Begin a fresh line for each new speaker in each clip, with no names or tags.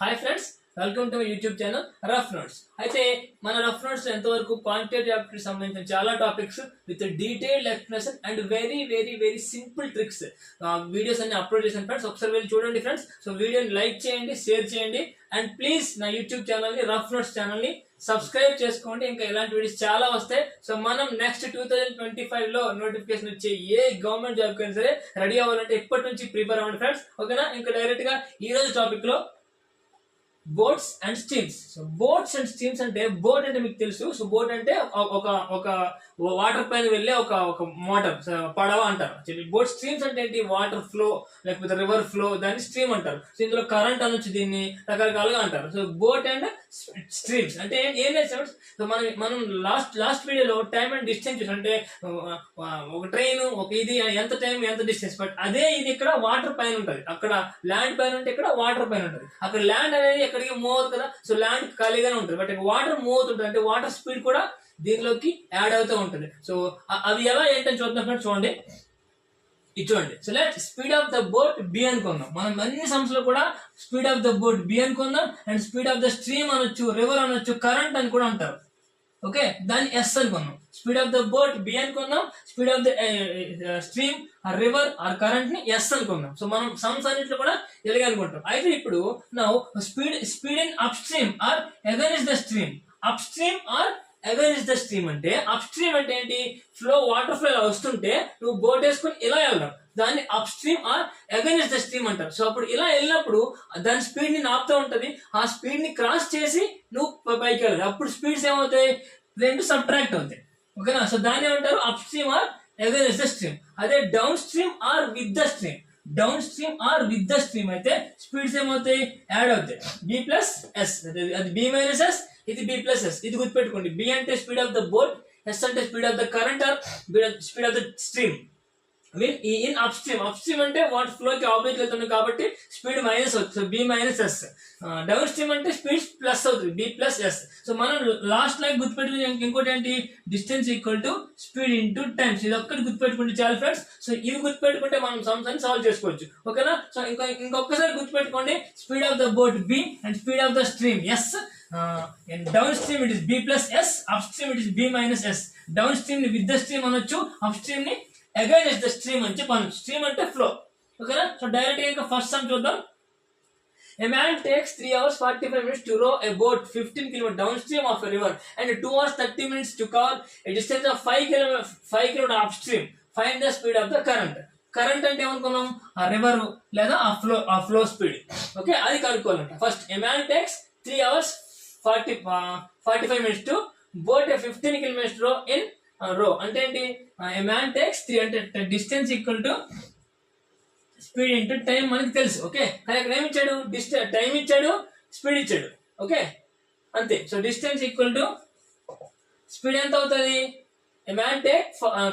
Hi friends welcome to YouTube channel rough notes అయితే మన rough notes ఎంతవరకు quantitative యాప్టికి సంబంధించిన చాలా topics with detailed explanation and very very very simple tricks videos అన్ని upload చేశాను ఫ్రెండ్స్ ఒకసారి వెళ్ళి చూడండి ఫ్రెండ్స్ సో వీడియోని లైక్ చేయండి షేర్ చేయండి. అండ్ ప్లీజ్ నా యూట్యూబ్ ఛానల్ని రఫ్ నోట్స్ ఛానల్ని సబ్స్క్రైబ్ చేసుకోండి. ఇంకా ఇలాంటి వీడియోస్ చాలా వస్తాయి. సో మనం నెక్స్ట్ టూ థౌజండ్ ట్వంటీ ఫైవ్లో నోటిఫికేషన్ వచ్చే ఏ గవర్నమెంట్ జాబ్ కైనా సరే రెడీ అవ్వాలంటే ఇప్పటి నుంచి ప్రిపేర్ అవ్వండి ఫ్రెండ్స్ ఓకేనా ఇంకా డైరెక్ట్గా ఈ రోజు టాపిక్లో boats and streams so boats and streams అంటే బోట్ అంటే మీకు తెలుసు. సో బోట్ అంటే ఒక- ఒక ఒక వాటర్ పైన వెళ్ళే ఒక ఒక మోటార్ పడవ అంటారు. బోట్ స్ట్రీమ్స్ అంటే ఏంటి? వాటర్ ఫ్లో లేకపోతే రివర్ ఫ్లో దాన్ని స్ట్రీమ్ అంటారు. సో ఇందులో కరెంట్ అనొచ్చు దీన్ని రకరకాలుగా అంటారు. So boat and streams. అంటే ఏం- లేదు సార్. సో మనం మనం లాస్ట్ లాస్ట్ వీడియోలో టైం అండ్ డిస్టెన్స్ అంటే ఒక ట్రైన్ ఒక ఇది ఎంత టైం ఎంత డిస్టెన్స్. బట్ అదే ఇది ఇక్కడ వాటర్ పైన ఉంటుంది. అక్కడ ల్యాండ్ పైన ఉంటే ఇక్కడ వాటర్ పైన ఉంటుంది. అక్కడ ల్యాండ్ అనేది ఎక్కడికి మూవ్ అవుతుంది కదా. సో ల్యాండ్ ఖాళీగానే ఉంటుంది. బట్ వాటర్ మూవ్ అవుతుంటుంది అంటే వాటర్ స్పీడ్ కూడా దీనిలోకి యాడ్ అవుతూ ఉంటుంది. సో అవి ఎలా ఏంటని చూద్దాం ఫ్రెండ్స్ చూడండి. ఇది చూడండి. So let speed of the boat B అనుకుందాం. మనం అన్ని సమస్యలు కూడా speed of the boat B అనుకుందాం and speed of the stream అనొచ్చు రివర్ అనొచ్చు కరెంట్ అని కూడా అంటారు. ఓకే దాన్ని ఎస్ అనుకున్నాం speed of the boat B అనుకుందాం. స్పీడ్ ఆఫ్ ద స్ట్రీమ్ ఆ రివర్ ఆర్ కరెంట్ని ఎస్ అనుకుందాం. సో మనం సమ్స్ అన్నింటిలో కూడా ఎలాగ అనుకుంటాం. అయితే ఇప్పుడు నా speed speed in upstream or against the stream upstream or against the stream అంటే అప్ స్ట్రీమ్ అంటే ఏంటి? ఫ్లో వాటర్ ఫ్లో ఇలా వస్తుంటే నువ్వు బోట్ వేసుకొని ఇలా వెళ్దాం. దాన్ని upstream or against the stream అంటారు. సో అప్పుడు ఇలా వెళ్ళినప్పుడు దాని స్పీడ్ని నాపుతూ ఉంటది. ఆ స్పీడ్ని క్రాస్ చేసి నువ్వు పైకి వెళ్ళాలి. అప్పుడు స్పీడ్స్ ఏమవుతాయి? రెండు సబ్ట్రాక్ట్ అవుతాయి. ఓకేనా? సో దాన్ని ఏమంటారు? Upstream or against the stream. అదే downstream or with the stream downstream or with the stream అయితే స్పీడ్స్ ఏమవుతాయి? యాడ్ అవుతాయి. బి ప్లస్ ఎస్ అది బి మైనస్ ఎస్ ఇది బి ప్లస్ ఎస్ ఇది గుర్తుపెట్టుకోండి. బి అంటే speed of the boat S అంటే speed of the current or speed of the stream mean in upstream upstream అంటే వాటర్ ఫ్లో కి opposite వెళ్తుంది కాబట్టి స్పీడ్ మైనస్ అవుతుంది. B minus S down stream అంటే స్పీడ్ ప్లస్ అవుతుంది. B plus S so మనం last like గుర్తుపెట్టుకుని ఇంకోటి ఏంటి? Distance equal to speed into times ఇది ఒక్కటి గుర్తుపెట్టుకుంటే చాలా ఫ్రెండ్స్ సో ఇవి గుర్తుపెట్టుకుంటే మనం సమస్యని సాల్వ్ చేసుకోవచ్చు. ఓకేనా సో ఇంకా ఇంకొకసారి గుర్తుపెట్టుకోండి. Speed of the boat B and speed of the stream S downstream it is B plus S upstream it is B minus S down స్ట్రీమ్ని విత్ ద స్ట్రీమ్ అనొచ్చు అప్ స్ట్రీమ్ని అగైన్స్ ద స్ట్రీమ్ అని చెప్పాను stream అంటే flow ఓకేనా so డైరెక్ట్గా ఇంకా ఫస్ట్ సమ్ చూద్దాం. A man takes 3 hours 45 minutes to row a boat 15 km downstream of a river and 2 hours 30 minutes to cover a distance of 5 km 5 km upstream. Find the speed of the current. Current అంటే ఏమనుకున్నాం? ఆ river లేదా ఆ flow ఆ flow speed okay అది కనుక్కోవాలంట. First a man takes three hours forty forty five minutes to boat fifteen kilometers row in row అంటే ఏంటి? A man takes three hundred distance equal to speed into time మనకి తెలుసు. Okay కానీ అక్కడ ఏమి ఇచ్చాడు time ఇచ్చాడు? స్పీడ్ ఇచ్చాడు. ఓకే అంతే. So distance equal to speed ఎంత అవుతుంది? Man take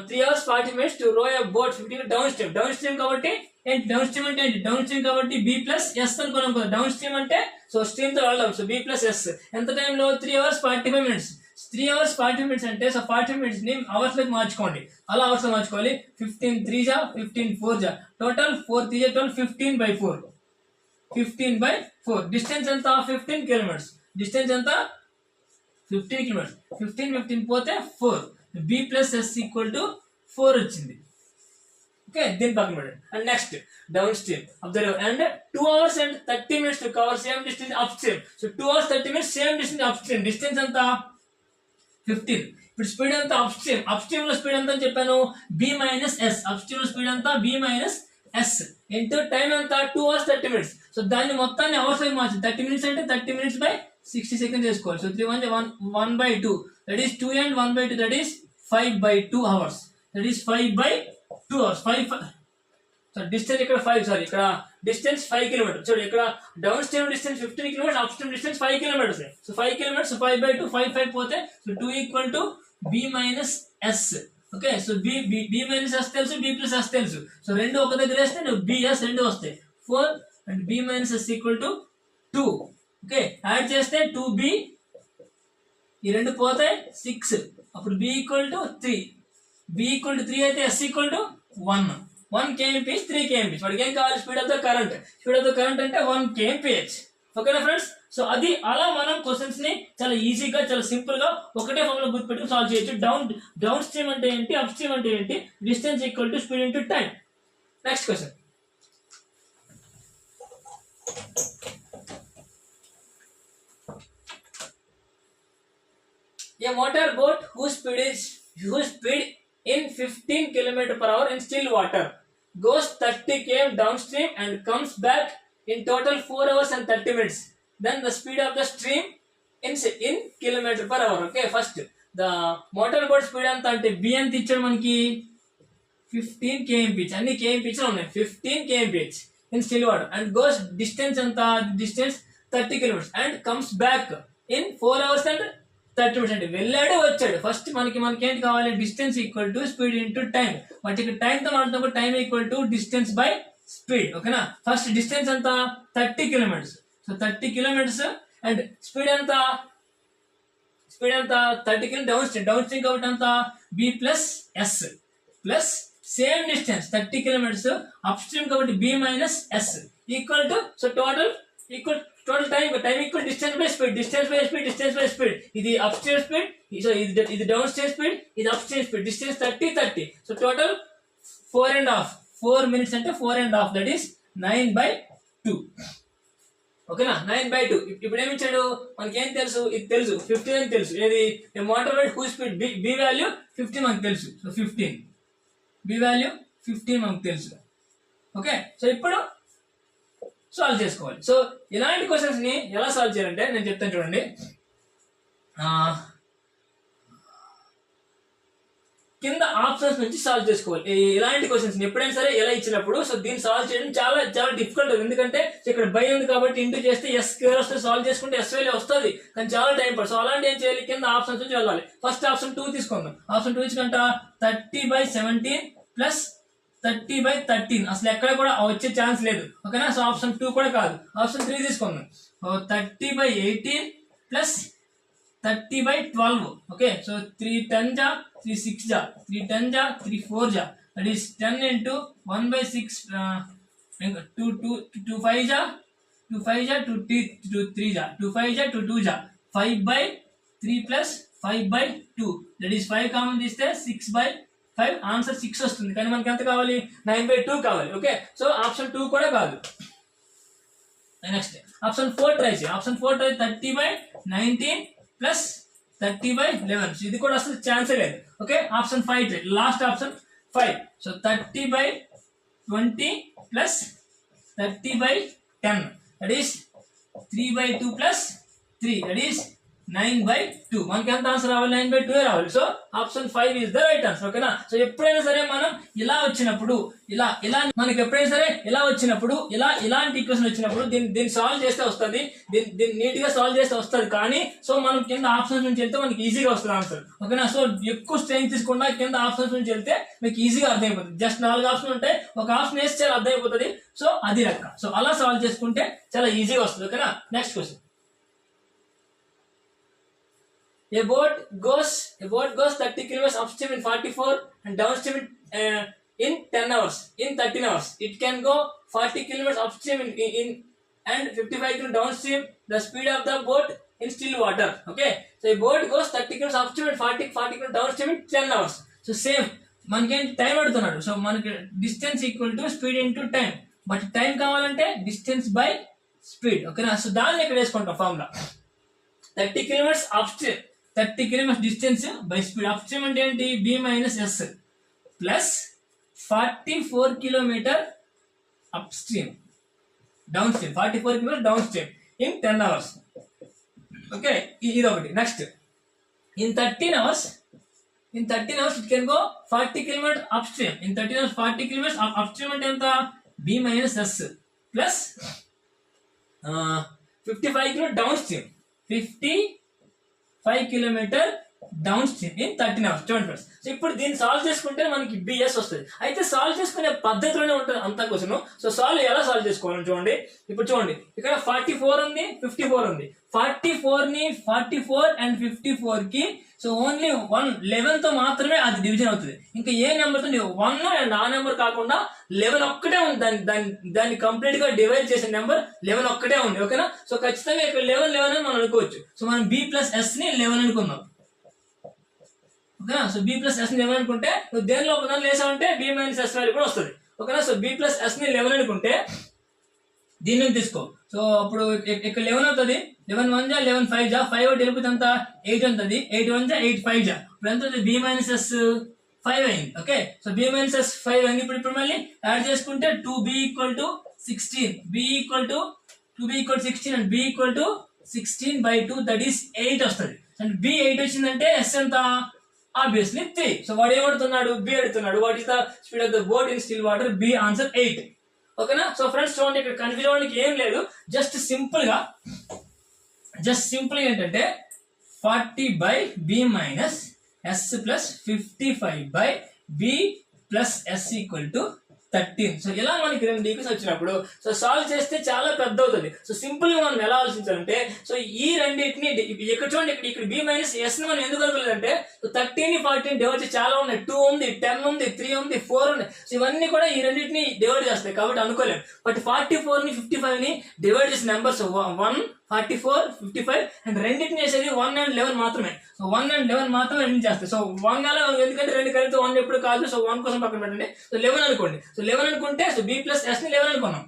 three hours forty minutes to row boat fifty downstream downstream కాబట్టి ఏంటి? డౌన్ స్ట్రీమ్ అంటే ఏంటి? డౌన్ స్ట్రీమ్ కాబట్టి బి ప్లస్ ఎస్ అనుకున్నాం కదా. డౌన్ స్ట్రీమ్ అంటే సో స్ట్రీమ్తో వెళ్దాం సో బి ప్లస్ ఎస్ ఎంత టైంలో? Three hours forty five minutes three hours forty minutes అంటే సో ఫార్టీ మినిట్స్ని అవర్స్లోకి మార్చుకోండి. అలా అవర్స్ మార్చుకోవాలి. ఫిఫ్టీన్ త్రీ జా ఫిఫ్టీన్ ఫోర్ జా. టోటల్ ఫోర్ త్రీ జా twelve fifteen by four fifteen by four distance ఎంత? ఫిఫ్టీన్ కిలోమీటర్స్ డిస్టెన్స్ ఎంత? ఫిఫ్టీన్ కిలోమీటర్స్ ఫిఫ్టీన్ ఫిఫ్టీన్ పోతే four B plus S equal to four వచ్చింది. ఓకే దీని పక్కన పెట్టండి and next down stream observe and two hours and thirty minutes to cover same distance up stream so two hours thirty minutes same distance up stream distance ఎంత? Fifteen ఇప్పుడు speed ఎంత? Up stream up స్ట్రీమ్లో speed ఎంత అని చెప్పాను? B minus S up స్ట్రీమ్లో speed ఎంత? B minus S into time ఎంత? Two hours thirty minutes so దాన్ని మొత్తాన్ని అవర్స్ అయి మార్చి. థర్టీ మినిట్స్ అంటే thirty minutes by sixty seconds చేసుకోవాలి. So three one one one by two that is two and one by two that is five by two hours that is five by two hours five sir distance ఇక్కడ five sorry ఇక్కడ distance five kilometres చూడు ఇక్కడ down stream distance fifteen kilometres up stream distance five kilometres so five kilometres five by two five five పోతే so two equal to B minus S okay so B B B minus S తెలుసు B plus S తెలుసు. So రెండు ఒక దగ్గర వేస్తే నువ్వు BS రెండు వస్తాయి. Four and B minus S equal to two two okay add two B ఈ రెండు పోతాయి సిక్స్ అప్పుడు B equal to three B equal to three అయితే S equal to one one KMPH three KMPH వాడికి ఏం కావాలి speed of the current speed of the current అంటే one KMPH ఓకేనా ఫ్రెండ్స్ సో అది అలా మనం క్వశ్చన్స్ని చాలా ఈజీగా చాలా సింపుల్గా ఒకటే ఫామ్లో గుర్తుపెట్టుకుని సాల్వ్ చేయొచ్చు. డౌన్ డౌన్ స్ట్రీమ్ అంటే ఏంటి? అప్ స్ట్రీమ్ అంటే ఏంటి? Distance equal to speed into time next question A motor boat whose speed is whose speed in 15 km per hour in still water goes 30 km downstream and comes back in total 4 hours and 30 minutes. Then the speed of the stream in in kilometer per hour. Okay, first the motor boat speed ఎంత అంటే B ఎంత ఇచ్చాడు మనకి fifteen KMPH అన్ని KMPH ఉన్నాయి fifteen KMPH in still water and goes distance ఎంత distance thirty kilometers and comes back in four hours and thirty minutes అంటే వెళ్ళాడు వచ్చాడు. ఫస్ట్ మనకి మనకి ఏంటి కావాలి? Distance equal to speed into time but ఇక్కడ టైం తో మాట్లాడుతున్నప్పుడు time equal to distance by speed ఓకేనా ఫస్ట్ డిస్టెన్స్ ఎంత? Thirty kilometers so thirty kilometers and speed ఎంత? స్పీడ్ ఎంత? Thirty kilo down stream down stream కాబట్టి ఎంత? B plus S plus same distance thirty kilometers upstream కాబట్టి B minus S equal to so total equal total time time equal distance by speed distance by speed distance by speed ఇది upstream speed so ఇది ఇది downstream speed ఇది upstream speed distance thirty thirty so total four and half four minutes అంటే four and half that is nine by two ఓకేనా nine by two ఇప్పుడు ఏమి ఇచ్చాడు మనకి ఏం తెలుసు? ఇది తెలుసు. ఫిఫ్టీన్ అని తెలుసు. ఏది? Motor rate who speed B B value fifteen మనకు తెలుసు. So fifteen B value fifteen మనకు తెలుసు. ఓకే సో ఇప్పుడు సాల్వ్ చేసుకోవాలి. సో ఇలాంటి క్వశ్చన్స్ని ఎలా సాల్వ్ చేయాలంటే నేను చెప్తాను చూడండి. ఆ, కింద ఆప్షన్స్ నుంచి సాల్వ్ చేసుకోవాలి. ఇలాంటి క్వశ్చన్స్ ఎప్పుడైనా సరే ఎలా ఇచ్చినప్పుడు సో దీన్ని సాల్వ్ చేయడం చాలా చాలా డిఫికల్ట్ ఎందుకంటే ఇక్కడ బై ఉంది కాబట్టి ఇంటూ చేస్తే ఎస్ స్క్వేర్ వస్తే సాల్వ్ చేసుకుంటే ఎస్ వేలే వస్తుంది. కానీ చాలా టైం పడుతుంది. సో అలాంటి ఏం చేయాలి? కింద ఆప్షన్స్ నుంచి వెళ్ళాలి. ఫస్ట్ ఆప్షన్ టూ తీసుకుందాం option two ఇచ్చినంట thirty by seventeen plus thirty by thirteen అసలు ఎక్కడ కూడా వచ్చే ఛాన్స్ లేదు. ఓకేనా సో ఆప్షన్ టూ కూడా కాదు. ఆప్షన్ త్రీ తీసుకుందాం thirty by eighteen plus thirty by twelve okay so three ten జా త్రీ సిక్స్ జా త్రీ టెన్ జా త్రీ ఫోర్ జా that is ten into one by six two two two five జా two five జా two T two three జా two five జా two two జా five by three plus five by two that is five common తీస్తే six by five answer six వస్తుంది. కానీ మనకి ఎంత కావాలి? నైన్ బై టూ కావాలి. ఓకే? సో ఆప్షన్ టూ కూడా కాదు. నెక్స్ట్ ఆప్షన్ ఫోర్ ట్రై చేయి. Option four try thirty by nineteen plus thirty by eleven. ఇది కూడా అసలు ఛాన్సే లేదు. Okay? Option five try. Last option five so thirty by twenty plus thirty by ten. That is three by two plus three that is nine by two మనకి ఎంత answer రావాలి? Nine by two రావాలి. So option five is the right answer ఓకేనా so ఎప్పుడైనా సరే మనం ఇలా వచ్చినప్పుడు ఇలా ఇలా మనకి ఎప్పుడైనా సరే ఇలా వచ్చినప్పుడు ఇలా ఇలాంటి ఈక్వేషన్ వచ్చినప్పుడు దీన్ని దీన్ని సాల్వ్ చేస్తే వస్తుంది. దీన్ని దీన్ని నీట్గా సాల్వ్ చేస్తే వస్తుంది. కానీ సో మనం కింద ఆప్షన్స్ నుంచి వెళ్తే మనకి ఈజీగా వస్తుంది ఆన్సర్ ఓకేనా సో ఎక్కువ స్ట్రెంగ్ తీసుకుండా కింద ఆప్షన్స్ నుంచి వెళ్తే మీకు ఈజీగా అర్థమైపోతుంది. జస్ట్ నాలుగు ఆప్షన్ ఉంటాయి. ఒక ఆప్షన్ వేస్తే చాలా అర్థమైపోతుంది. సో అది లెక్క. సో అలా సాల్వ్ చేసుకుంటే చాలా ఈజీగా వస్తుంది. ఓకేనా next question A boat goes a boat goes 30 kilometers upstream in 44 and downstream in, uh, in 10 hours. In 13 hours, it can go 40 kilometers upstream in, in, in and 55 kilometers downstream. The speed of the boat in still water. Okay, so a boat goes 30 kilometers upstream and 40 40 kilometers downstream in 10 hours. So same. మనకి time అడుగుతున్నాడు so మనకి distance equal to speed into time but time కావాలంటే distance by speed ఓకేనా so దాన్ని ఇక్కడ వేసుకుంటాం formula thirty kilometers upstream thirty kilometers distance by speed upstream అంటే ఏంటి? B minus S plus forty four kilometer upstream downstream forty four kilometer downstream in ten hours okay ఇది ఒకటి next in thirteen hours in thirteen hours it can go forty kilometer upstream in thirteen hours forty kilometers upstream అంటే ఎంత? B minus S plus fifty five kilo downstream fifty five kilometer downstream in thirteen hours చూడండి friends so ఇప్పుడు దీన్ని solve చేసుకుంటే మనకి BS వస్తుంది. అయితే solve చేసుకునే పద్ధతిలోనే ఉంటుంది అంతా క్వశ్చన్ సో సాల్వ్ ఎలా సాల్వ్ చేసుకోవాలని చూడండి. ఇప్పుడు చూడండి. ఇక్కడ ఫార్టీ ఫోర్ ఉంది ఫిఫ్టీ ఫోర్ ఉంది. ఫార్టీ ఫోర్ని ఫార్టీ ఫోర్ అండ్ ఫిఫ్టీ ఫోర్కి సో ఓన్లీ వన్ లెవెన్తో మాత్రమే అది డివిజన్ అవుతుంది. ఇంకా ఏ నెంబర్తో వన్ అండ్ ఆ నెంబర్ కాకుండా లెవెన్ ఒక్కటే ఉంది. దాన్ని దాన్ని దాన్ని కంప్లీట్గా డివైడ్ చేసిన నెంబర్ లెవెన్ ఒక్కటే ఉంది. ఓకేనా సో ఖచ్చితంగా ఇక్కడ లెవెన్ లెవెన్ అని మనం అనుకోవచ్చు. సో మనం బి ప్లస్ ఎస్ని లెవెన్ అనుకుందాం. ఓకేనా? సో బి ప్లస్ ఎస్ని లెవెన్ అనుకుంటే నువ్వు దేనిలో ఒక దాంట్లో వేసావంటే బి మైనస్ ఎస్ వాల్యూ కూడా వస్తుంది. ఓకేనా? సో బి ప్లస్ ఎస్ని లెవెన్ అనుకుంటే దీన్ని తీసుకో. సో అప్పుడు ఇక్కడ లెవెన్ అవుతుంది? లెవెన్ వన్ జా లెవెన్ ఫైవ్ జా? ఫైవ్ తెలిపితే అంత ఎయిట్ ఉంటుంది. ఎయిట్ వన్ జా ఎయిట్ ఫైవ్ జా. ఇప్పుడు ఎంత అవుతుంది? బి మైనస్ ఎస్ ఫైవ్ అయింది. Okay? So B minus S five అయింది. ఇప్పుడు ఇప్పుడు మళ్ళీ యాడ్ చేసుకుంటే two B equal to sixteen B equal to two B equal sixteen and B equal to sixteen by two that is eight వస్తుంది. And B eight వచ్చిందంటే S ఎంత? Obviously three so వాడు ఏమడుతున్నాడు బి అడుగుతున్నాడు what is the speed of the boat in still water B answer eight ఓకేనా so friends చూడండి ఇక్కడ confuse అవ్వడానికి ఏం లేదు. జస్ట్ సింపుల్గా జస్ట్ సింపుల్ ఏంటంటే forty by B minus S plus fifty five by B plus S equal to thirteen so ఇలా మనకి రెండు ఈక్వల్స్ వచ్చినప్పుడు సో సాల్వ్ చేస్తే చాలా పెద్ద అవుతుంది. సో సింపుల్గా మనం ఎలా ఆలోచించాలంటే సో ఈ రెండింటిని ఇక్కడ చూడండి ఇక్కడ ఇక్కడ బి మైనస్ ఎస్ని మనం ఎందుకు అనుకోలేదంటే థర్టీన్ ఫార్టీన్ డివైడ్ చాలా ఉన్నాయి. టూ ఉంది టెన్ ఉంది త్రీ ఉంది ఫోర్ ఉంది సో ఇవన్నీ కూడా ఈ రెండింటిని డివైడ్ చేస్తాయి కాబట్టి అనుకోలేము బట్ ఫార్టీ ఫోర్ని ఫిఫ్టీ ఫైవ్ని డివైడ్ చేసిన numbers one forty four fifty five and రెండింటిని చేసేది వన్ అండ్ లెవెన్ మాత్రమే. సో వన్ అండ్ లెవెన్ మాత్రమే రెండు చేస్తాయి. సో వన్ అలా ఎందుకంటే రెండు కలిపితే వన్ ఎప్పుడు కాదు. సో వన్ కోసం పక్కన పెట్టండి. సో లెవెన్ అనుకోండి. సో లెవెన్ అనుకుంటే సో బి ప్లస్ ఎస్ని లెవెన్ అనుకున్నాం.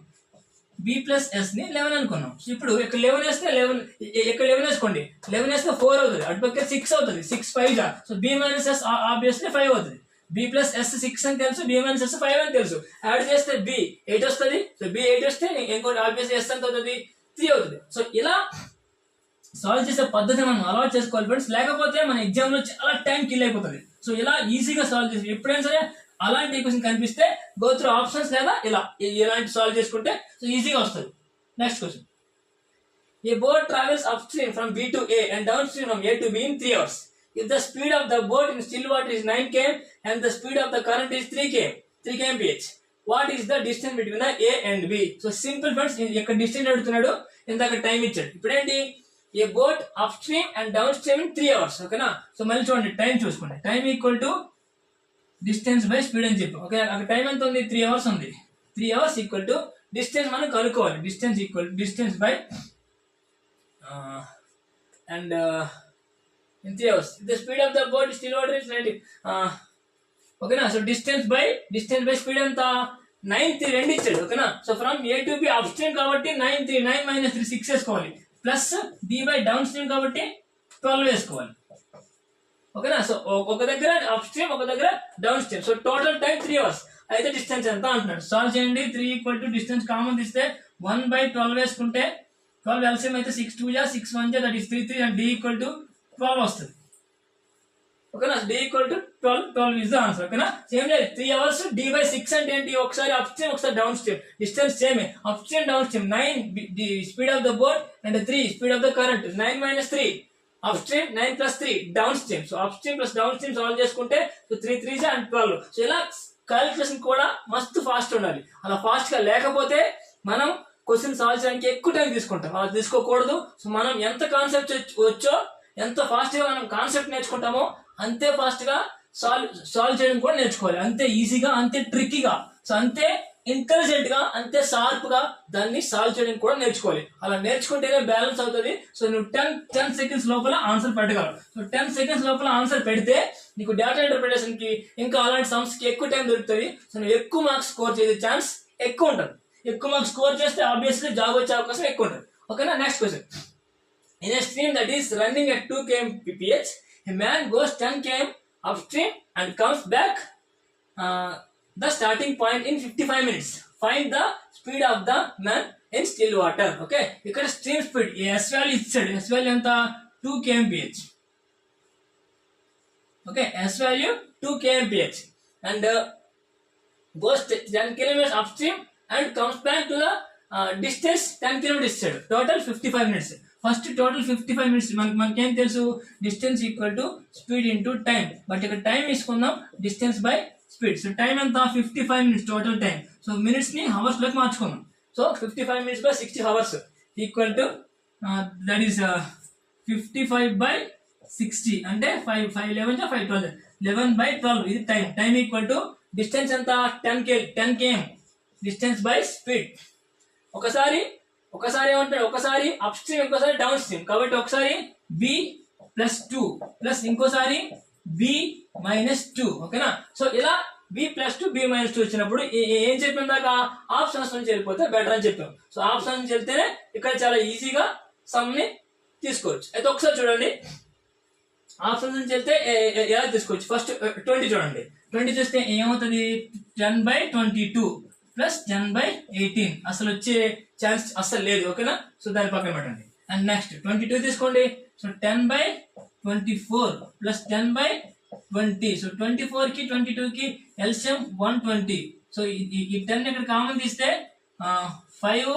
బి ప్లస్ ఎస్ని లెవెన్ అనుకున్నాం. సో ఇప్పుడు ఇక్కడ లెవెన్ వేస్తే లెవెన్ ఇక్కడ లెవెన్ వేసుకోండి. లెవెన్ వేస్తే ఫోర్ అవుతుంది. అటు పక్క సిక్స్ అవుతుంది సిక్స్ ఫైవ్ జా so B minus S obviously five అవుతుంది. బి ప్లస్ ఎస్ సిక్స్ అని తెలుసు. బి మైనస్ ఎస్ ఫైవ్ అని తెలుసు. యాడ్ చేస్తే బి ఎయిట్ వస్తుంది. సో బి ఎయిట్ వస్తే ఇంకోటి ఆబ్వియస్లీ ఎస్ ఎంత అవుతుంది? త్రీ అవుతుంది సో ఇలా సాల్వ్ చేసే పద్ధతి మనం అలవాటు చేసుకోవాలి ఫ్రెండ్స్ లేకపోతే మన ఎగ్జామ్లో చాలా టైం కిల్ అయిపోతుంది సో ఇలా ఈజీగా సాల్వ్ చేసి ఎప్పుడైనా సరే అలాంటి ఈక్వేషన్ కనిపిస్తే గో ఆప్షన్స్ లేదా ఇలా ఇలాంటి సాల్వ్ చేసుకుంటే సో ఈజీగా వస్తుంది next question a boat travels upstream from B to A and downstream from A to B in three hours if the speed of the boat in still water is nine KM and the speed of the current is three KM three KM PH what the the distance between A and B so simple friends ఇక్కడ distance అడుగుతున్నాడు ఇందాక time ఇచ్చాడు. ఇప్పుడేంటి? A boat up stream and downstream in three hours ఓకేనా so మళ్ళీ చూడండి time చూసుకోండి. Time equal to distance by speed అని చెప్పి ఓకే అక్కడ టైం ఎంత ఉంది? త్రీ అవర్స్ ఉంది. Three hours equal to distance మనం కనుక్కోవాలి. Distance equal distance by and in three hours the speed of the boat still water is ninety ఓకేనా? So distance by distance by speed ఎంత? Nine three రెండు ఇచ్చాడు ఓకేనా? So from A to B upstream కాబట్టి nine three nine minus three six వేసుకోవాలి. Plus B by down stream కాబట్టి twelve వేసుకోవాలి. ఓకేనా? సో ఒక దగ్గర అప్ స్ట్రీమ్ ఒక దగ్గర downstream so total time three hours అయితే డిస్టెన్స్ ఎంత అంటున్నాడు? సాల్వ్ చేయండి. Three equal to distance common తీస్తే వన్ బై ట్వెల్వ్ వేసుకుంటే ట్వెల్వ్ ఎల్సిఎం అయితే సిక్స్ టూ జా సిక్స్ వన్ జా that is three three and D equal to twelve వస్తుంది. ఓకేనా? D equal to twelve twelve is the answer ఓకేనా? Same లేదు three hours D by six అంటే ఏంటి ఒకసారి అప్ స్ట్రీమ్ ఒకసారి downstream distance same upstream downstream nine speed of the boat and three speed of the current nine minus three upstream nine plus three downstream so upstream plus downstream solve చేసుకుంటే so three three and twelve so ఇలా calculation కూడా మస్తు fast ఉండాలి. అలా ఫాస్ట్గా లేకపోతే మనం question solve చేయడానికి ఎక్కువ టైం తీసుకుంటాం. అలా తీసుకోకూడదు. సో మనం ఎంత కాన్సెప్ట్ వచ్చో ఎంత ఫాస్ట్గా మనం కాన్సెప్ట్ నేర్చుకుంటామో అంతే ఫాస్ట్గా సాల్వ్ సాల్వ్ చేయడం కూడా నేర్చుకోవాలి. అంతే ఈజీగా అంతే ట్రిక్కీగా సో అంతే ఇంటెలిజెంట్గా అంతే షార్ప్గా దాన్ని సాల్వ్ చేయడం కూడా నేర్చుకోవాలి. అలా నేర్చుకుంటేనే బ్యాలెన్స్ అవుతుంది. సో నువ్వు టెన్ టెన్ సెకండ్స్ లోపల ఆన్సర్ పెట్టగలవు. సో టెన్ సెకండ్స్ లోపల ఆన్సర్ పెడితే నీకు డేటా ఇంటర్ప్రిటేషన్కి ఇంకా అలాంటి సమ్స్కి ఎక్కువ టైం దొరుకుతుంది. సో నువ్వు ఎక్కువ మార్క్స్ స్కోర్ చేసే ఛాన్స్ ఎక్కువ ఉంటుంది. ఎక్కువ మార్క్స్ స్కోర్ చేస్తే ఆబ్వియస్లీ జాబ్ వచ్చే అవకాశం ఎక్కువ ఉంటుంది. ఓకేనా next question in a stream that is running at 2 km pph, A man goes 10 km upstream and comes back uh, the starting point in 55 minutes. Find the speed of the man in still water. Okay, you can stream speed S value itself. S as and the 2 kmph. Okay, S value 2 kmph and uh, goes 10 kilometers upstream and comes back to the uh, distance 10 kilometers total 55 minutes first total fifty five minutes. మనకి మనకేం తెలుసు? Distance equal to speed into time but ఇక్కడ time తీసుకుందాం. Distance by speed. So time ఎంత? Fifty five minutes total time so మినిట్స్ని హవర్స్లోకి మార్చుకుందాం. So fifty five minutes by sixty hours equal to that is fifty five by sixty. అంటే five five eleven five twelve eleven by twelve ఇది time time equal to distance ఎంత? Ten K ten KM distance by speed. ఒకసారి ఒకసారి ఏమంటాడు ఒకసారి upstream ఇంకోసారి down stream కాబట్టి ఒకసారి బి ప్లస్ టూ ప్లస్ ఇంకోసారి బి మైనస్ టూ ఓకేనా సో ఇలా B plus two B minus two వచ్చినప్పుడు ఏం చెప్పిన దాకా? ఆప్షన్స్ నుంచి వెళ్ళిపోతే బెటర్ అని చెప్పాం. సో ఆప్షన్ నుంచి వెళ్తేనే ఇక్కడ చాలా ఈజీగా సమ్ని తీసుకోవచ్చు. అయితే ఒకసారి చూడండి. ఆప్షన్ నుంచి వెళ్తే ఎలా తీసుకోవచ్చు? ఫస్ట్ ట్వంటీ చూడండి. ట్వంటీ చూస్తే ఏమవుతుంది? Ten by twenty two plus ten by eighteen అసలు వచ్చే ఛాన్స్ అస్సలు లేదు ఓకేనా? సో దాని పక్కన పెట్టండి. అండ్ నెక్స్ట్ ట్వంటీ టూ తీసుకోండి. So ten by twenty four plus ten by twenty so twenty ఫోర్కి ట్వంటీ టూ కి ఎల్సిఎం వన్ ట్వంటీ సో ఈ టెన్ ఇక్కడ కామన్ తీస్తే five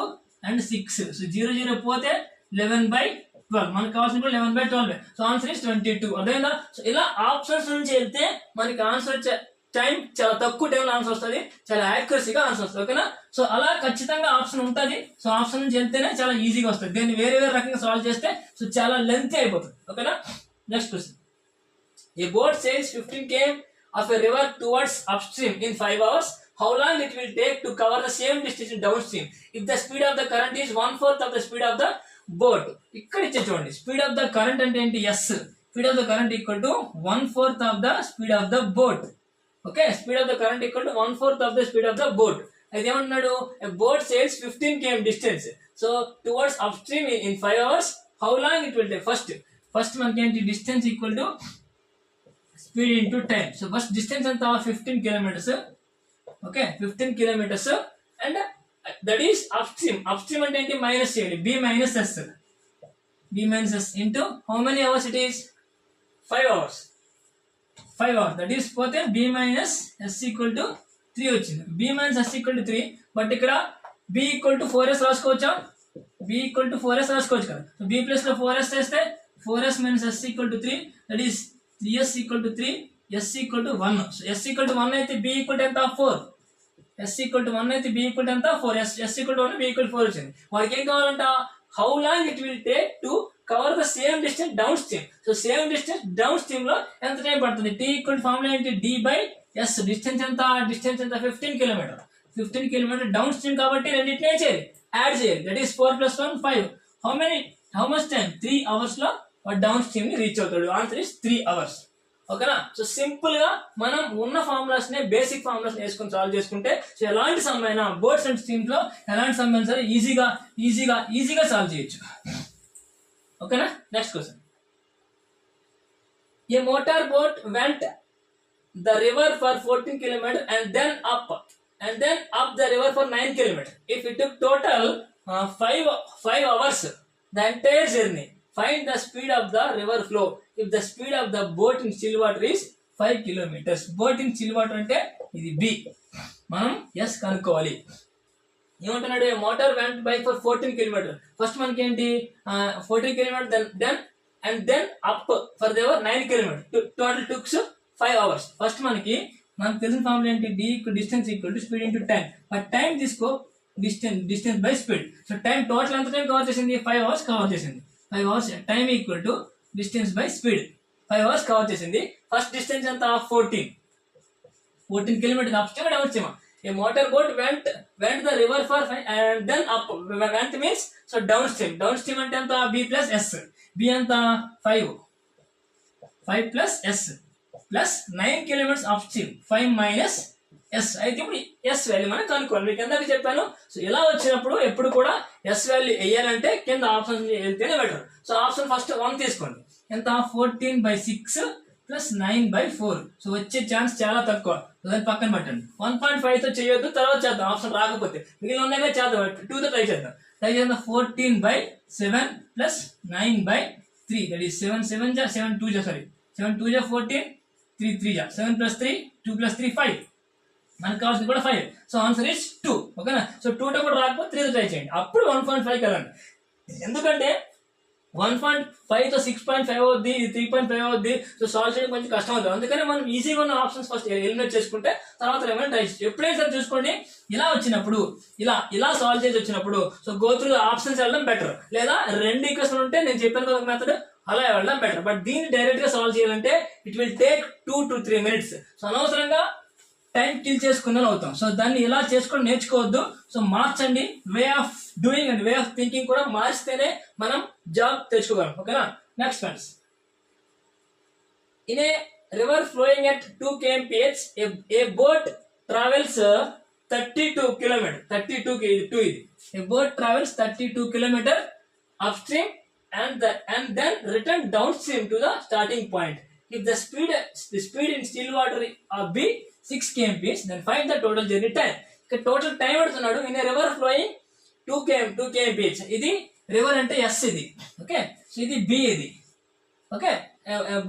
and six so zero zero పోతే లెవెన్ బై ట్వెల్వ్ మనకు కావాల్సిన కూడా eleven by twelve so answer is twenty two అదేనా సో ఇలా ఆప్షన్స్ నుంచి వెళ్తే మనకి ఆన్సర్ వచ్చే టైం చాలా తక్కువ టైంలో ఆన్సర్ వస్తుంది. చాలా యాక్యురసీగా ఆన్సర్ వస్తుంది. ఓకేనా? సో అలా ఖచ్చితంగా ఆప్షన్ ఉంటుంది. సో ఆప్షన్ నుంచి వెళ్తేనే చాలా ఈజీగా వస్తుంది. దీన్ని వేరే వేరే రకంగా సాల్వ్ చేస్తే సో చాలా లెంత్ అయిపోతుంది. ఓకేనా? Next question boat sails fifteen 15 of of river river towards upstream in 5 hours. How long it will take to cover the same distance in downstream? If the speed of the current is one fourth of the speed of the boat? ఇక్కడ ఇచ్చే చూడండి. Speed of the current అంటే ఏంటి? S speed of the current equal to one fourth of the speed of the boat okay speed of the current equal to one fourth of the speed of the boat అయితే ఏమంటున్నాడు boat sails fifteen KM distance so towards upstream in five hours how long it will take first first మనకి ఏంటి distance equal to speed into time so first distance ఎంత fifteen kilometers okay fifteen kilometers and that is upstream upstream అంటే ఏంటి minus చేయాలి B minus S B minus S into how many hours it is five hours five hours that is పోతే B minus S equal to three వచ్చింది B minus S equal to three but ఇక్కడ B equal to four S రాసుకోవచ్చా B equal to four S రాసుకోవచ్చు కదా so B ప్లస్లో four S చేస్తే four S minus S equal to three that is three S equal to three S equal to one so S equal to one అయితే B equal to ఎంత four S equal to one అయితే B equal to ఎంత four S S equal to one B equal four వచ్చింది వాడికి ఏం కావాలంట how long it will take to cover the same distance downstream so same distance down స్ట్రీమ్లో ఎంత time పడుతుంది? T equal formula ఏంటి? D by S distance ఎంత? Distance ఎంత? Fifteen kilometer fifteen kilometer downstream కాబట్టి రెండింటినే చేయాలి? యాడ్ చేయాలి. That is four plus one five how many how much time three అవర్స్లో డౌన్ స్ట్రీమ్ని రీచ్ అవుతాడు. ఆన్సర్ ఇస్ త్రీ అవర్స్ ఓకేనా సో సింపుల్గా మనం ఉన్న ఫార్ములాస్ నే బేసిక్ ఫార్ములాస్ వేసుకొని సాల్వ్ చేసుకుంటే సో ఎలాంటి సమ్ అయినా బోర్డ్స్ అండ్ స్ట్రీమ్స్లో ఎలాంటి సమ్ అయినా సరే ఈజీగా ఈజీగా ఈజీగా సాల్వ్ చేయొచ్చు. ఓకేనా next question a motor boat went the river for 14 kilometers and then up and then up the river for 9 kilometers if it took total uh, 5 5 hours the entire journey find the speed of the river flow if the speed of the boat in still water is 5 kilometers boat in still water అంటే ఇది B మనం S కనుక్కోవాలి ఏమంటున్నాడు? Motor went bike for fourteen kilometre first మనకి ఏంటి? Fourteen kilometre then then and then up for they were nine kilometre total took five hours first మనకి మనకు తెలిసిన ఫార్ములా ఏంటి? D distance equal to speed into time but time తీసుకో distance distance by speed so time total ఎంత time cover చేసింది? Five hours cover చేసింది. Five hours time equal to distance by speed five hours cover చేసింది. First distance ఎంత? Fourteen fourteen kilometres upstream downstream a motor boat went went the river for and then up went means so downstream downstream అంటే ఎంత? B plus S B ఎంత? Five five plus S plus nine kilometres upstream five minus S అయితే ఇప్పుడు S value మనం కనుక్కోవాలి. మీకు ఎందాక చెప్పాను. సో ఇలా వచ్చినప్పుడు ఎప్పుడు కూడా ఎస్ వాల్యూ వేయాలంటే కింద ఆప్షన్ వెళ్తేనే better so option first one తీసుకోండి. ఎంత? Fourteen by six plus nine by four so వచ్చే ఛాన్స్ చాలా తక్కువ. దాన్ని పక్కన పెట్టండి. వన్ పాయింట్ ఫైవ్తో చేయొద్దు తర్వాత చేద్దాం. ఆప్షన్ రాకపోతే. మిగిలిన ఉన్నాయిగా చేద్దాం. టూ తో ట్రై చేద్దాం. ట్రై చేద్దాం fourteen by seven plus nine by three that is seven seven జా సెవెన్ టూ జా సారీ సెవెన్ టూ జా ఫోర్టీన్ త్రీ త్రీ జా seven plus three two plus three five మనకు కావాల్సింది కూడా five so answer is two ఓకేనా so two తో కూడా రాకపోతే త్రీ ట్రై చేయండి. అప్పుడు వన్ పాయింట్ ఫైవ్ కదండి ఎందుకంటే వన్ పాయింట్ ఫైవ్తో సిక్స్ పాయింట్ ఫైవ్ అవుద్ది త్రీ పాయింట్ ఫైవ్ అవుద్ది. సో సాల్వ్ చేయడం కొంచెం కష్టం అవుతుంది. అందుకని మనం ఈజీగా ఉన్న ఆప్షన్స్ ఫస్ట్ ఎలిమినేట్ చేసుకుంటే తర్వాత ఏమైనా ట్రై చేసి ఎప్పుడైనా సరే చూసుకోండి ఇలా వచ్చినప్పుడు ఇలా ఇలా సాల్వ్ చేసి వచ్చినప్పుడు సో గో త్రూ ఆప్షన్స్ వెళ్ళడం బెటర్ లేదా రెండు ఈక్వెషన్ ఉంటే నేను చెప్పాను కదా మెథడ్ అలా వెళ్ళడం బెటర్ బట్ దీన్ని డైరెక్ట్గా సాల్వ్ చేయాలంటే it will take two to three minutes so అనవసరంగా టైం కిల్ చేసుకుందని అవుతాం. సో దాన్ని ఇలా చేసుకుని నేర్చుకోవద్దు. సో మార్చండి. Way of doing and way of thinking కూడా మార్చితేనే మనం జాబ్ తెచ్చుకోగలం. ఓకేనా next friends in a river flowing at two KMPH a boat travels thirty two kilometre thirty two two ఇది a boat travels thirty two kilometre upstream and the and then return downstream to the starting point. If the speed the speed in still water uh, six KMPs then fine the total journey time ఇక్కడ total time పెడుతున్నాడు. In river flowing two KM two KMPH ఇది river అంటే S ఇది. Okay so ఇది B ఇది. Okay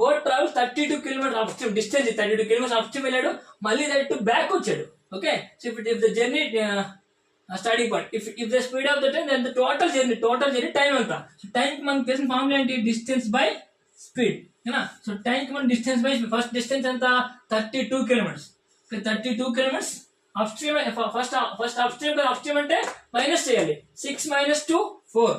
boat travel thirty two kilometre up distance thirty two kilometres up వెళ్ళాడు. మళ్ళీ thirty two back వచ్చాడు. Okay so if if the journey starting point if if the speed of the time then the total journey total journey time ఎంత so time కి మనకు తెలిసిన formula ఏంటి? Distance by speed so time కి మనం distance by first distance ఎంత? Thirty two kilometres thirty two kilometres upstream first first upstream upstream అంటే minus చేయాలి. Six minus two four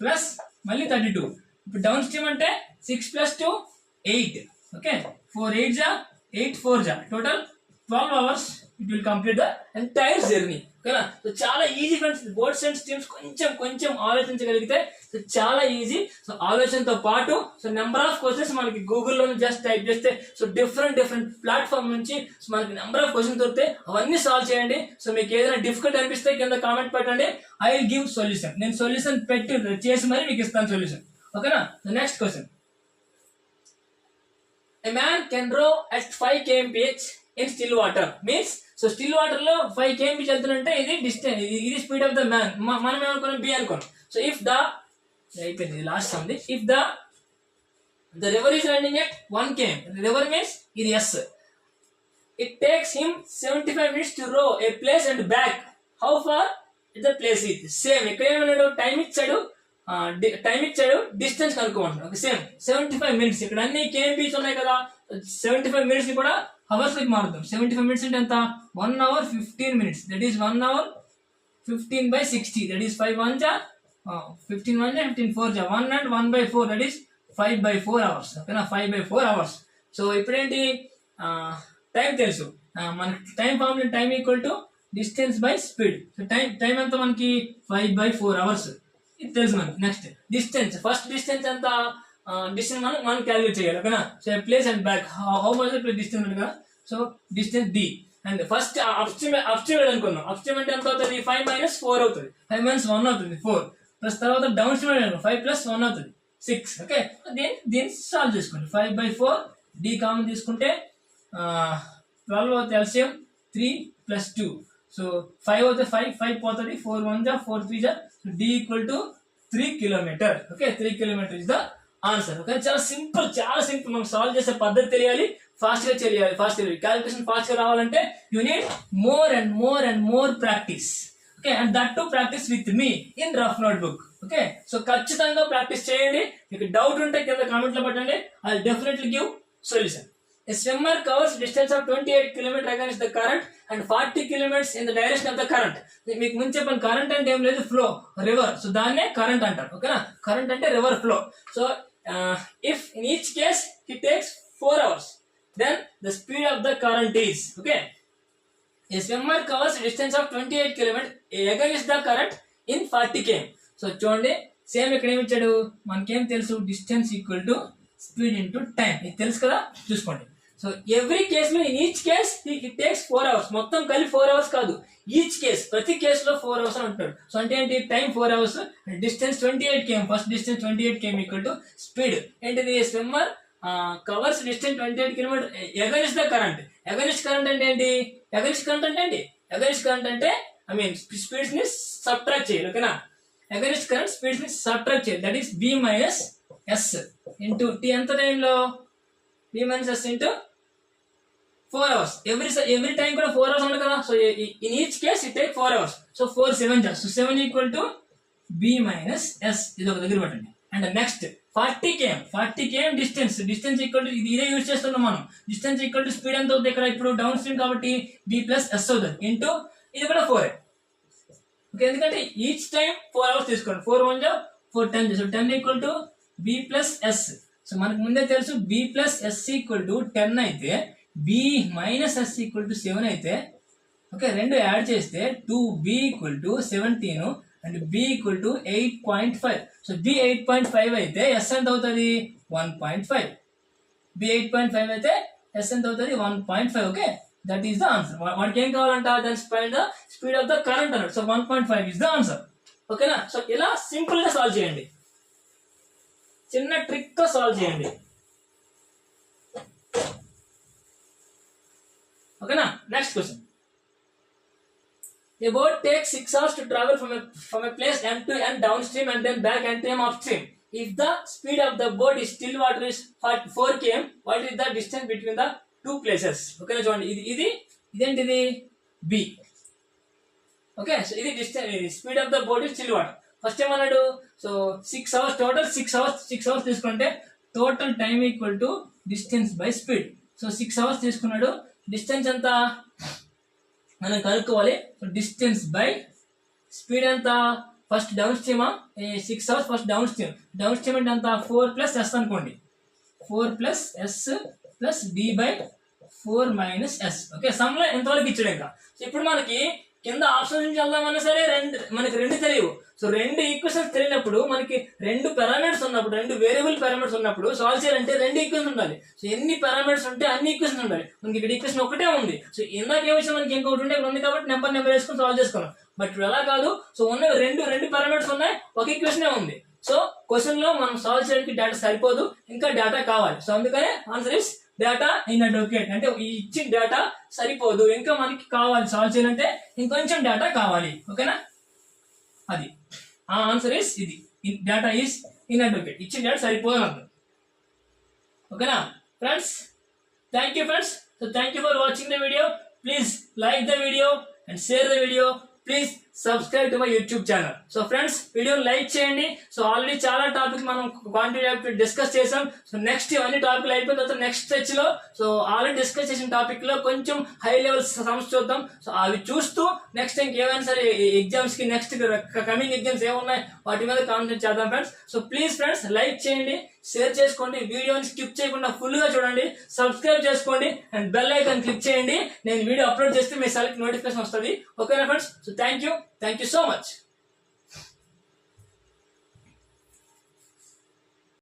plus మళ్ళీ థర్టీ టూ ఇప్పుడు డౌన్ స్ట్రీమ్ అంటే six plus two eight okay four eight జా eight four జా. Total twelve hours it will complete the entire journey కదా so చాలా easy friends boats and streams కొంచెం కొంచెం ఆలోచించగలిగితే సో చాలా ఈజీ సో ఆలోచనతో పాటు సో నెంబర్ ఆఫ్ క్వశ్చన్స్ మనకి గూగుల్లో జస్ట్ టైప్ చేస్తే సో డిఫరెంట్ డిఫరెంట్ ప్లాట్ఫామ్ నుంచి సో మనకి నెంబర్ ఆఫ్ క్వశ్చన్ దొరికితే అవన్నీ సాల్వ్ చేయండి. సో మీకు ఏదైనా డిఫికల్ట్ అనిపిస్తే కింద కామెంట్ పెట్టండి. ఐ విల్ గివ్ సొల్యూషన్ నేను సొల్యూషన్ పెట్టి చేసి మరి మీకు ఇస్తాను సొల్యూషన్ ఓకేనా? Next question A man can row at 5 kmph in still water means so still వాటర్లో ఫైవ్ కేఎంపీహెచ్ వెళ్తుందంటే ఇది డిస్టెన్స్ ఇది స్పీడ్ ఆఫ్ ద మ్యాన్ మనం ఏమనుకున్నాం? బి అనుకున్నాం. సో ఇఫ్ ద అయిపోయింది లాస్ట్ ఉంది if the. The river is running at one KM river means ఇది S it takes him seventy five minutes to row a place and back how far the place ఇది same ఇక్కడ ఏమన్నాడు? Time ఇచ్చాడు. Time ఇచ్చాడు. Distance కనుక్కోమంటాడు same seventy five minutes ఇక్కడ అన్ని KMPs ఉన్నాయి కదా. సెవెంటీ ఫైవ్ మినిట్స్ని కూడా హవర్స్కి మారుతాం సెవెంటీ ఫైవ్ మినిట్స్ అంటే ఎంత? One hour fifteen minutes that is one hour fifteen by sixty that is five one జా ఫిఫ్టీన్ వన్ జా ఫిఫ్టీన్ ఫోర్ జా one and one by four that is five by four hours ఓకేనా? Five by four hours so ఇప్పుడేంటి? Time తెలుసు. మనకి time formula time equal to distance by speed so time time ఎంత మనకి? Five by four hours ఇది తెలుసు మనకి. Next distance first distance ఎంత? డిస్టెన్స్ మనం మనం క్యాలిక్యులేట్ చేయాలి ఓకేనా? So place and back how much distance ఉంది కదా? So distance D and first upstream upstream అనుకున్నాం అప్స్ట్రీమ్ అంటే ఎంత అవుతుంది? ఫైవ్ మైనస్ ఫోర్ అవుతుంది. ఫైవ్ మైనస్ వన్ అవుతుంది ఫోర్ ప్లస్ తర్వాత డౌన్ స్ట్రీమ్ అనుకున్నాం ఫైవ్ ప్లస్ వన్ అవుతుంది సిక్స్ ఓకే దీన్ని దీన్ని సాల్వ్ చేసుకోండి. Five by four D common తీసుకుంటే ట్వెల్వ్ అవుతుంది LCM three plus two so five అవుతుంది ఫైవ్ ఫైవ్ పోతుంది ఫోర్ వన్ జా ఫోర్ త్రీ జా D equal to three kilometre okay three kilometre is the answer okay చాలా simple చాలా simple మనం solve చేసే పద్ధతి తెలియాలి ఫాస్ట్గా చేయాలి ఫాస్ట్ క్యాలిక్యులేషన్ ఫాస్ట్గా రావాలంటే you need more and more and more practice okay and that to practice with me in rough notebook okay so ఖచ్చితంగా ప్రాక్టీస్ చేయండి. మీకు డౌట్ ఉంటే కింద కామెంట్లో పెట్టండి. I definitely give solution A swimmer covers distance of 28 km against the current and 40 kilometres in the direction of the current. మీకు ముందు చెప్పాను కరెంట్ అంటే ఏం లేదు ఫ్లో రివర్ సో దాన్నే కరెంట్ అంటారు. ఓకేనా కరెంట్ అంటే river flow so if in each case it takes four hours then the speed of the current is okay A swimmer covers a distance of 28 km against the current in 40 km. So చూడండి same ఇక్కడ ఏమి ఇచ్చాడు మనకేం తెలుసు? Distance equal to speed into time ఇది తెలుసు కదా? చూసుకోండి. So every కేస్లో in each case it takes four hours మొత్తం కలిపి ఫోర్ అవర్స్ కాదు. ఈచ్ కేస్ ప్రతి కేసులో ఫోర్ అవర్స్ అని అంటాడు సో అంటే ఏంటి? Time four hours distance twenty eight KM first distance twenty eight KM equal to speed ఏంటిది? Swimmer covers distance twenty eight kilometre against the current against current అంటే ఏంటి? Against current అంటే ఏంటి? Against current అంటే I mean స్పీడ్స్ని subtract చేయాలి ఓకేనా against current స్పీడ్స్ని సబ్ట్రాక్ట్ చేయాలి. That is B minus S into T ఎంత టైంలో B minus S into four hours every every time కూడా ఫోర్ అవర్స్ ఉండదు కదా. So in each case it take four hours so four seven జా so seven equal to B minus S ఇది ఒక దగ్గర పెట్టండి. And next forty KM forty KM distance distance equal to ఇది ఇదే యూజ్ చేస్తున్నాం మనం. డిస్టెన్స్ ఈక్వల్ టు స్పీడ్ ఎంత అవుతుంది ఇక్కడ? ఇప్పుడు డౌన్ స్ట్రీమ్ కాబట్టి బి ప్లస్ ఎస్ అవుతుంది. ఇంటూ ఇది కూడా ఫోర్ ఓకే ఎందుకంటే ఈచ్ టైం ఫోర్ అవర్స్ తీసుకోండి ఫోర్ వన్ జా four ten so ten equal to B plus S so మనకు ముందే తెలుసు B plus S equal to ten అయితే B minus S equal to seven అయితే ఓకే రెండు add చేస్తే two B equal to seventeen and B equal to eight point five so B eight point five అయితే S ఎంత అవుతుంది? One point five B eight point five అయితే S ఎంత అవుతుంది? One point five okay that is the answer వాడికి ఏం కావాలంట? That speed the speed of the current అన్నాడు. So one point five is the answer ఓకేనా సో ఇలా సింపుల్గా సాల్వ్ చేయండి. చిన్న ట్రిక్తో సాల్వ్ చేయండి. ఓకేనా next question A boat takes six hours to travel from a from a place M to N downstream and then back and to M upstream. If the speed of the boat is still water is 4 km, what is the distance between the two places? ఓకేనా చూడండి ఇది ఇది ఇదేంటిది B okay so ఇది distance speed of the boat is still water first ఏమన్నాడు so six hours total six hours six hours తీసుకుంటే total time equal to distance by speed so six hours తీసుకున్నాడు distance ఎంత? మనం కనుక్కోవాలి. Distance by speed ఎంత? First down స్ట్రీమా six hours first downstream downstream అంటే ఎంత? Four plus S అనుకోండి. Four plus S plus D by four minus S okay సమ్లో ఎంతవరకు ఇచ్చాడు ఇంకా? ఇప్పుడు మనకి కింద ఆప్షన్ నుంచి వెళ్దామన్నా సరే రెండు మనకి రెండు తెలియవు. సో రెండు ఈక్వేషన్స్ తెలియనప్పుడు మనకి రెండు పారామీటర్స్ ఉన్నప్పుడు రెండు వేరియబుల్ పారామీటర్స్ ఉన్నప్పుడు సాల్వ్ చేయాలంటే రెండు ఈక్వేషన్ ఉండాలి. సో ఎన్ని పారామీటర్స్ ఉంటే అన్ని ఈక్వేషన్ ఉండాలి. మనకి ఇక్కడ ఈక్వేషన్ ఒకటే ఉంది. సో ఇందాక ఏమొచ్చిన మనకి ఇంకొకటి ఉంటే ఇక్కడ ఉంది కాబట్టి నెంబర్ నెంబర్ వేసుకొని సాల్వ్ చేసుకున్నాం. బట్ ఎలా కాదు. సో ఉన్న రెండు రెండు పారామీటర్స్ ఉన్నాయి. ఒక ఈక్వేషనే ఉంది. సో క్వశ్చన్లో మనం సాల్వ్ చేయడానికి డేటా సరిపోదు. ఇంకా డేటా కావాలి. సో అందుకనే answer is data inadequate అంటే ఈ ఇచ్చిన డేటా సరిపోదు. ఇంకా మనకి కావాలి. సాల్వ్ చేయాలంటే ఇంకొంచెం డేటా కావాలి. ఓకేనా? అది. ఆ ఆన్సర్ ఇస్ ఇది. డేటా ఈస్ ఇన్ అడ్వకేట్ ఇచ్చిన డేటా సరిపోదని అర్థం ఓకేనా? Friends thank you friends so thank you for watching the video please like the video and share the video please subscribe to my YouTube channel so friends వీడియోని like చేయండి. So already చాలా topic మనం quantity discuss చేసాం so next ఇవన్నీ టాపిక్లు అయిపోయిన తర్వాత next స్టెచ్లో సో ఆల్రెడీ డిస్కస్ చేసిన టాపిక్లో కొంచెం హై లెవెల్ సమస్య చూద్దాం. సో అవి చూస్తూ నెక్స్ట్ ఇంకేమైనా సరే ఎగ్జామ్స్కి నెక్స్ట్ కమింగ్ ఎగ్జామ్స్ ఏమున్నాయి వాటి మీద కాన్సెంట్ చేద్దాం friends so please friends like చేయండి. షేర్ చేసుకోండి. వీడియోని స్కిప్ చేయకుండా ఫుల్గా చూడండి. సబ్స్క్రైబ్ చేసుకోండి. అండ్ బెల్ ఐకాన్ క్లిక్ చేయండి. నేను వీడియో అప్లోడ్ చేస్తే మీ సెలెక్ట్ నోటిఫికేషన్ వస్తుంది. ఓకేనా friends? So thank you thank you so much